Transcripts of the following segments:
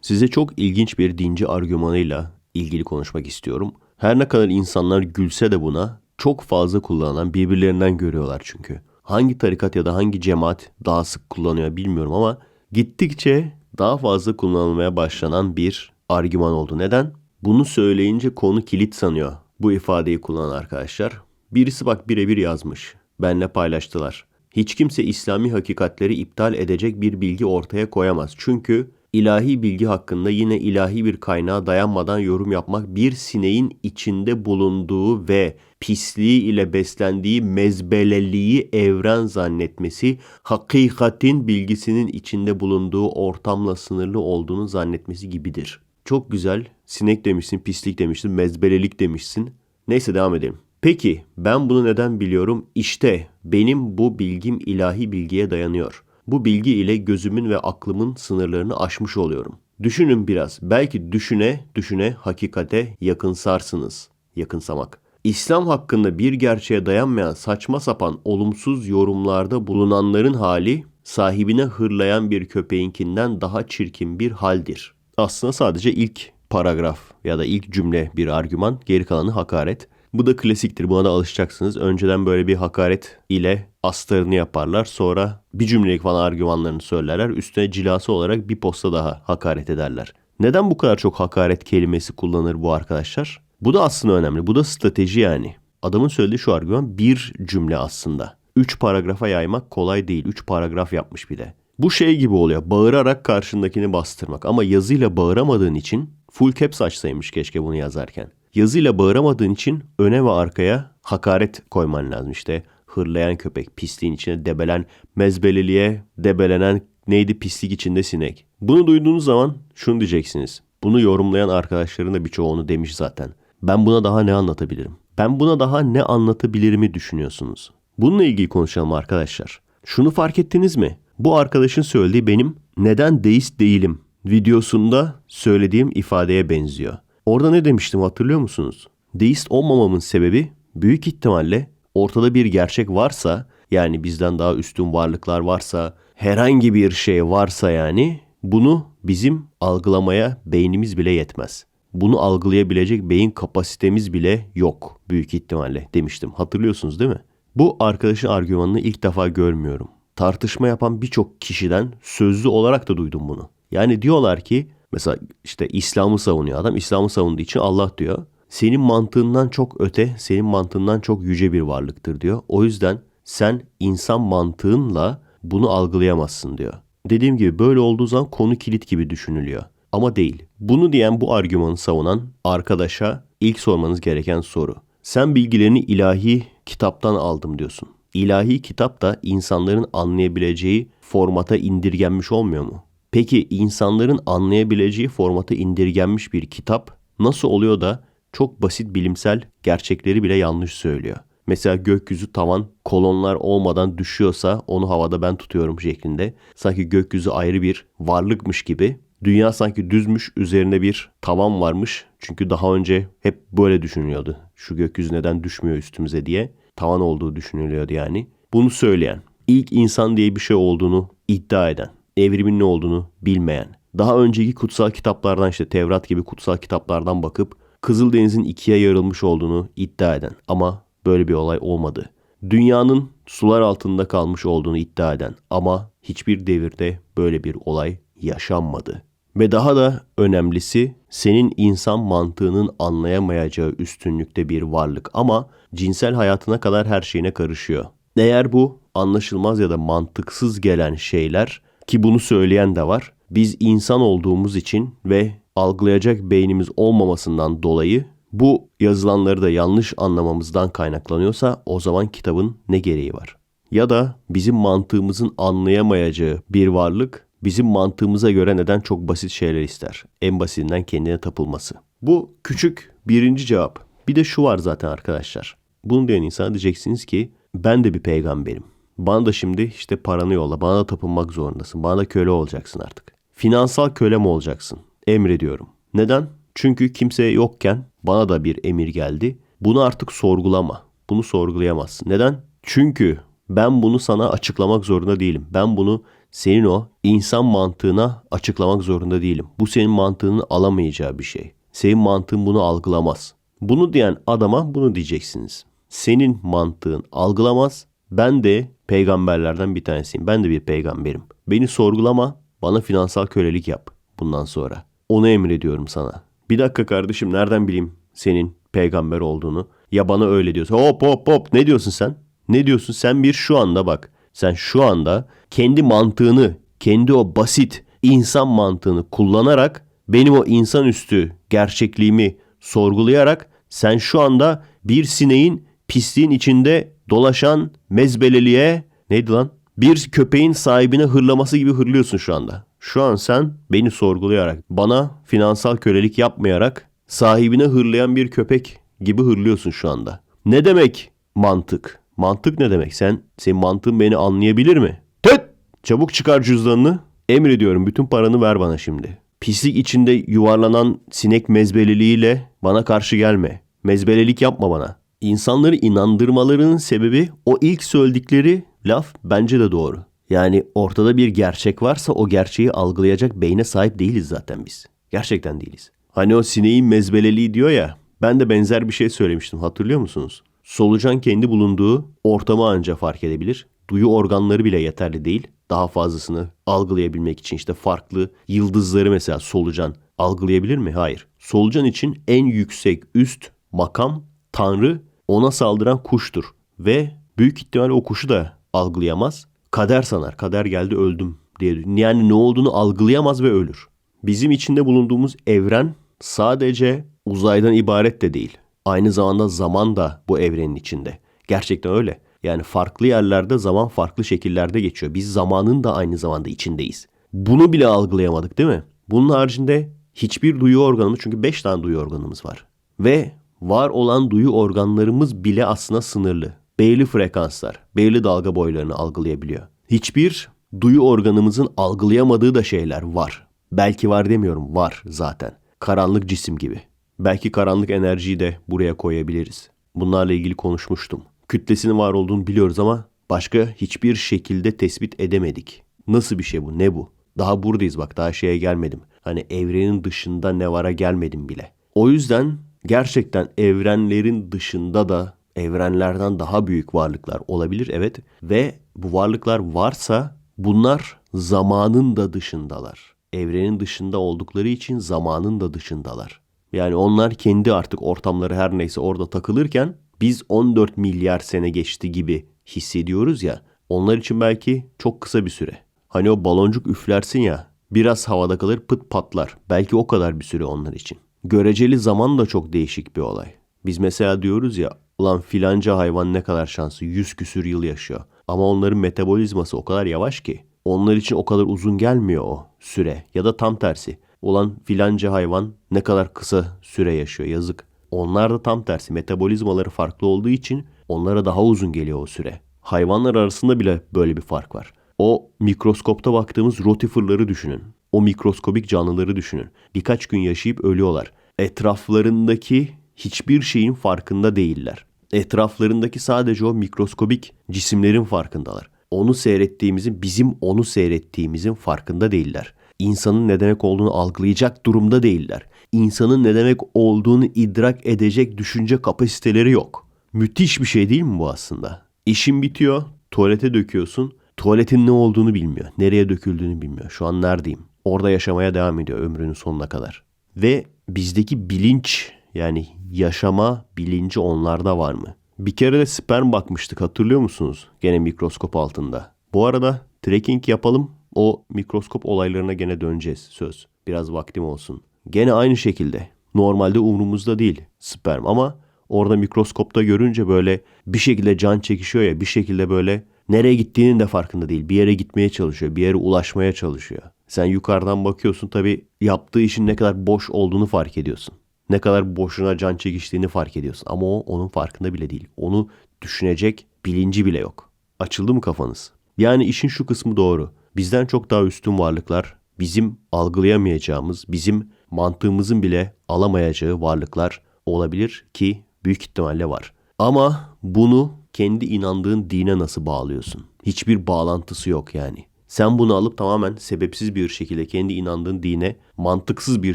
Size çok ilginç bir dinci argümanıyla ilgili konuşmak istiyorum. Her ne kadar insanlar gülse de buna çok fazla kullanılan birbirlerinden görüyorlar çünkü. Hangi tarikat ya da hangi cemaat daha sık kullanıyor bilmiyorum ama gittikçe daha fazla kullanılmaya başlanan bir argüman oldu. Neden? Bunu söyleyince konu kilit sanıyor bu ifadeyi kullanan arkadaşlar. Birisi bak birebir yazmış. Benle paylaştılar. Hiç kimse İslami hakikatleri iptal edecek bir bilgi ortaya koyamaz. Çünkü ilahi bilgi hakkında yine ilahi bir kaynağa dayanmadan yorum yapmak bir sineğin içinde bulunduğu ve pisliği ile beslendiği mezbeleliği evren zannetmesi, hakikatin bilgisinin içinde bulunduğu ortamla sınırlı olduğunu zannetmesi gibidir. Çok güzel. Sinek demişsin, pislik demişsin, mezbelelik demişsin. Neyse devam edelim. Peki ben bunu neden biliyorum? İşte benim bu bilgim ilahi bilgiye dayanıyor. Bu bilgi ile gözümün ve aklımın sınırlarını aşmış oluyorum. Düşünün biraz. Belki düşüne düşüne hakikate yakınsarsınız. Yakınsamak. İslam hakkında bir gerçeğe dayanmayan saçma sapan olumsuz yorumlarda bulunanların hali sahibine hırlayan bir köpeğinkinden daha çirkin bir haldir. Aslında sadece ilk paragraf ya da ilk cümle bir argüman, geri kalanı hakaret. Bu da klasiktir. Buna da alışacaksınız. Önceden böyle bir hakaret ile astarını yaparlar. Sonra bir cümlelik falan argümanlarını söylerler. Üstüne cilası olarak bir posta daha hakaret ederler. Neden bu kadar çok hakaret kelimesi kullanır bu arkadaşlar? Bu da aslında önemli. Bu da strateji yani. Adamın söylediği şu argüman bir cümle aslında. Üç paragrafa yaymak kolay değil. Üç paragraf yapmış bir de. Bu şey gibi oluyor. Bağırarak karşındakini bastırmak. Ama yazıyla bağıramadığın için full caps açsaymış keşke bunu yazarken. Yazıyla bağıramadığın için öne ve arkaya hakaret koyman lazım. İşte hırlayan köpek, pisliğin içine debelen, mezbeliliğe debelenen neydi pislik içinde sinek. Bunu duyduğunuz zaman şunu diyeceksiniz. Bunu yorumlayan arkadaşların da birçoğu onu demiş zaten. Ben buna daha ne anlatabilirim? Ben buna daha ne anlatabilirimi düşünüyorsunuz? Bununla ilgili konuşalım arkadaşlar. Şunu fark ettiniz mi? Bu arkadaşın söylediği benim neden deist değilim videosunda söylediğim ifadeye benziyor. Orada ne demiştim hatırlıyor musunuz? Deist olmamamın sebebi büyük ihtimalle ortada bir gerçek varsa yani bizden daha üstün varlıklar varsa herhangi bir şey varsa yani bunu bizim algılamaya beynimiz bile yetmez. Bunu algılayabilecek beyin kapasitemiz bile yok büyük ihtimalle demiştim. Hatırlıyorsunuz değil mi? Bu arkadaşın argümanını ilk defa görmüyorum. Tartışma yapan birçok kişiden sözlü olarak da duydum bunu. Yani diyorlar ki mesela işte İslam'ı savunuyor adam. İslam'ı savunduğu için Allah diyor. Senin mantığından çok öte, senin mantığından çok yüce bir varlıktır diyor. O yüzden sen insan mantığınla bunu algılayamazsın diyor. Dediğim gibi böyle olduğu zaman konu kilit gibi düşünülüyor. Ama değil. Bunu diyen bu argümanı savunan arkadaşa ilk sormanız gereken soru. Sen bilgilerini ilahi kitaptan aldım diyorsun. İlahi kitap da insanların anlayabileceği formata indirgenmiş olmuyor mu? Peki insanların anlayabileceği formata indirgenmiş bir kitap nasıl oluyor da çok basit bilimsel gerçekleri bile yanlış söylüyor? Mesela gökyüzü tavan kolonlar olmadan düşüyorsa onu havada ben tutuyorum şeklinde. Sanki gökyüzü ayrı bir varlıkmış gibi. Dünya sanki düzmüş üzerine bir tavan varmış. Çünkü daha önce hep böyle düşünülüyordu. Şu gökyüzü neden düşmüyor üstümüze diye. Tavan olduğu düşünülüyordu yani. Bunu söyleyen, ilk insan diye bir şey olduğunu iddia eden, evrimin ne olduğunu bilmeyen, daha önceki kutsal kitaplardan işte Tevrat gibi kutsal kitaplardan bakıp Kızıldeniz'in ikiye yarılmış olduğunu iddia eden ama böyle bir olay olmadı. Dünyanın sular altında kalmış olduğunu iddia eden ama hiçbir devirde böyle bir olay yaşanmadı. Ve daha da önemlisi senin insan mantığının anlayamayacağı üstünlükte bir varlık ama cinsel hayatına kadar her şeyine karışıyor. Eğer bu anlaşılmaz ya da mantıksız gelen şeyler ki bunu söyleyen de var. Biz insan olduğumuz için ve algılayacak beynimiz olmamasından dolayı bu yazılanları da yanlış anlamamızdan kaynaklanıyorsa o zaman kitabın ne gereği var? Ya da bizim mantığımızın anlayamayacağı bir varlık bizim mantığımıza göre neden çok basit şeyler ister? En basitinden kendine tapılması. Bu küçük birinci cevap. Bir de şu var zaten arkadaşlar. Bunu diyen insana diyeceksiniz ki ben de bir peygamberim. Bana da şimdi işte paranı yolla. Bana da tapınmak zorundasın. Bana da köle olacaksın artık. Finansal köle mi olacaksın? Emrediyorum. Neden? Çünkü kimse yokken bana da bir emir geldi. Bunu artık sorgulama. Bunu sorgulayamazsın. Neden? Çünkü ben bunu sana açıklamak zorunda değilim. Ben bunu senin o insan mantığına açıklamak zorunda değilim. Bu senin mantığının alamayacağı bir şey. Senin mantığın bunu algılamaz. Bunu diyen adama bunu diyeceksiniz. Senin mantığın algılamaz. Ben de peygamberlerden bir tanesiyim. Ben de bir peygamberim. Beni sorgulama, bana finansal kölelik yap bundan sonra. Onu emrediyorum sana. Bir dakika kardeşim nereden bileyim senin peygamber olduğunu? Ya bana öyle diyorsun. Hop hop hop ne diyorsun sen? Ne diyorsun? Sen bir şu anda bak. Sen şu anda kendi mantığını, kendi o basit insan mantığını kullanarak benim o insanüstü gerçekliğimi sorgulayarak sen şu anda bir sineğin pisliğin içinde dolaşan mezbeleliğe neydi lan? Bir köpeğin sahibine hırlaması gibi hırlıyorsun şu anda. Şu an sen beni sorgulayarak, bana finansal kölelik yapmayarak sahibine hırlayan bir köpek gibi hırlıyorsun şu anda. Ne demek mantık? Mantık ne demek? Sen, senin mantığın beni anlayabilir mi? Tüt! Çabuk çıkar cüzdanını. Emrediyorum bütün paranı ver bana şimdi. Pislik içinde yuvarlanan sinek mezbeliliğiyle bana karşı gelme. Mezbelelik yapma bana. İnsanları inandırmalarının sebebi o ilk söyledikleri laf bence de doğru. Yani ortada bir gerçek varsa o gerçeği algılayacak beyne sahip değiliz zaten biz. Gerçekten değiliz. Hani o sineğin mezbeleliği diyor ya. Ben de benzer bir şey söylemiştim hatırlıyor musunuz? Solucan kendi bulunduğu ortamı anca fark edebilir. Duyu organları bile yeterli değil. Daha fazlasını algılayabilmek için işte farklı yıldızları mesela solucan algılayabilir mi? Hayır. Solucan için en yüksek üst makam tanrı ona saldıran kuştur. Ve büyük ihtimal o kuşu da algılayamaz. Kader sanar. Kader geldi öldüm diye. Yani ne olduğunu algılayamaz ve ölür. Bizim içinde bulunduğumuz evren sadece uzaydan ibaret de değil. Aynı zamanda zaman da bu evrenin içinde. Gerçekten öyle. Yani farklı yerlerde zaman farklı şekillerde geçiyor. Biz zamanın da aynı zamanda içindeyiz. Bunu bile algılayamadık değil mi? Bunun haricinde hiçbir duyu organımız çünkü 5 tane duyu organımız var. Ve var olan duyu organlarımız bile aslında sınırlı. Belli frekanslar, belli dalga boylarını algılayabiliyor. Hiçbir duyu organımızın algılayamadığı da şeyler var. Belki var demiyorum, var zaten. Karanlık cisim gibi. Belki karanlık enerjiyi de buraya koyabiliriz. Bunlarla ilgili konuşmuştum. Kütlesinin var olduğunu biliyoruz ama başka hiçbir şekilde tespit edemedik. Nasıl bir şey bu? Ne bu? Daha buradayız bak daha şeye gelmedim. Hani evrenin dışında ne vara gelmedim bile. O yüzden gerçekten evrenlerin dışında da evrenlerden daha büyük varlıklar olabilir evet ve bu varlıklar varsa bunlar zamanın da dışındalar. Evrenin dışında oldukları için zamanın da dışındalar. Yani onlar kendi artık ortamları her neyse orada takılırken biz 14 milyar sene geçti gibi hissediyoruz ya. Onlar için belki çok kısa bir süre. Hani o baloncuk üflersin ya biraz havada kalır pıt patlar. Belki o kadar bir süre onlar için. Göreceli zaman da çok değişik bir olay. Biz mesela diyoruz ya ulan filanca hayvan ne kadar şanslı 100 küsür yıl yaşıyor. Ama onların metabolizması o kadar yavaş ki onlar için o kadar uzun gelmiyor o süre. Ya da tam tersi. Ulan filanca hayvan ne kadar kısa süre yaşıyor yazık. Onlar da tam tersi metabolizmaları farklı olduğu için onlara daha uzun geliyor o süre. Hayvanlar arasında bile böyle bir fark var. O mikroskopta baktığımız rotiferları düşünün. O mikroskobik canlıları düşünün. Birkaç gün yaşayıp ölüyorlar. Etraflarındaki hiçbir şeyin farkında değiller. Etraflarındaki sadece o mikroskobik cisimlerin farkındalar. Onu seyrettiğimizin, bizim onu seyrettiğimizin farkında değiller. İnsanın ne demek olduğunu algılayacak durumda değiller. İnsanın ne demek olduğunu idrak edecek düşünce kapasiteleri yok. Müthiş bir şey değil mi bu aslında? İşin bitiyor, tuvalete döküyorsun. Tuvaletin ne olduğunu bilmiyor. Nereye döküldüğünü bilmiyor. Şu an neredeyim? Orada yaşamaya devam ediyor ömrünün sonuna kadar. Ve bizdeki bilinç yani yaşama bilinci onlarda var mı? Bir kere de sperm bakmıştık hatırlıyor musunuz? Gene mikroskop altında. Bu arada trekking yapalım. O mikroskop olaylarına gene döneceğiz söz. Biraz vaktim olsun. Gene aynı şekilde. Normalde umrumuzda değil sperm ama orada mikroskopta görünce böyle bir şekilde can çekişiyor ya bir şekilde böyle nereye gittiğinin de farkında değil. Bir yere gitmeye çalışıyor, bir yere ulaşmaya çalışıyor. Sen yukarıdan bakıyorsun tabii yaptığı işin ne kadar boş olduğunu fark ediyorsun. Ne kadar boşuna can çekiştiğini fark ediyorsun. Ama o onun farkında bile değil. Onu düşünecek bilinci bile yok. Açıldı mı kafanız? Yani işin şu kısmı doğru. Bizden çok daha üstün varlıklar, bizim algılayamayacağımız, bizim mantığımızın bile alamayacağı varlıklar olabilir ki büyük ihtimalle var. Ama bunu kendi inandığın dine nasıl bağlıyorsun? Hiçbir bağlantısı yok yani. Sen bunu alıp tamamen sebepsiz bir şekilde kendi inandığın dine mantıksız bir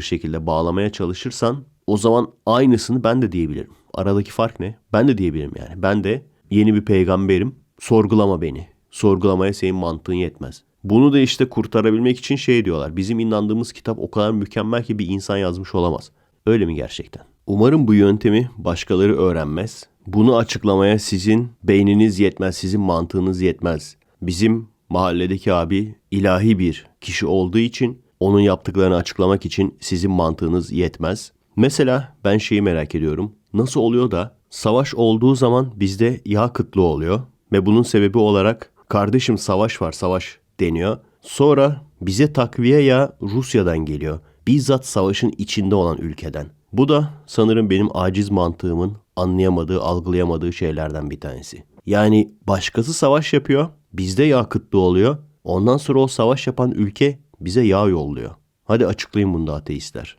şekilde bağlamaya çalışırsan o zaman aynısını ben de diyebilirim. Aradaki fark ne? Ben de diyebilirim yani. Ben de yeni bir peygamberim. Sorgulama beni. Sorgulamaya senin mantığın yetmez. Bunu da işte kurtarabilmek için şey diyorlar. Bizim inandığımız kitap o kadar mükemmel ki bir insan yazmış olamaz. Öyle mi gerçekten? Umarım bu yöntemi başkaları öğrenmez. Bunu açıklamaya sizin beyniniz yetmez, sizin mantığınız yetmez. Bizim mahalledeki abi ilahi bir kişi olduğu için onun yaptıklarını açıklamak için sizin mantığınız yetmez. Mesela ben şeyi merak ediyorum. Nasıl oluyor da savaş olduğu zaman bizde yağ kıtlığı oluyor ve bunun sebebi olarak kardeşim savaş var savaş deniyor. Sonra bize takviye yağ Rusya'dan geliyor. Bizzat savaşın içinde olan ülkeden. Bu da sanırım benim aciz mantığımın anlayamadığı, algılayamadığı şeylerden bir tanesi. Yani başkası savaş yapıyor, bizde yağ kıtlığı oluyor. Ondan sonra o savaş yapan ülke bize yağ yolluyor. Hadi açıklayın bunu da ateistler.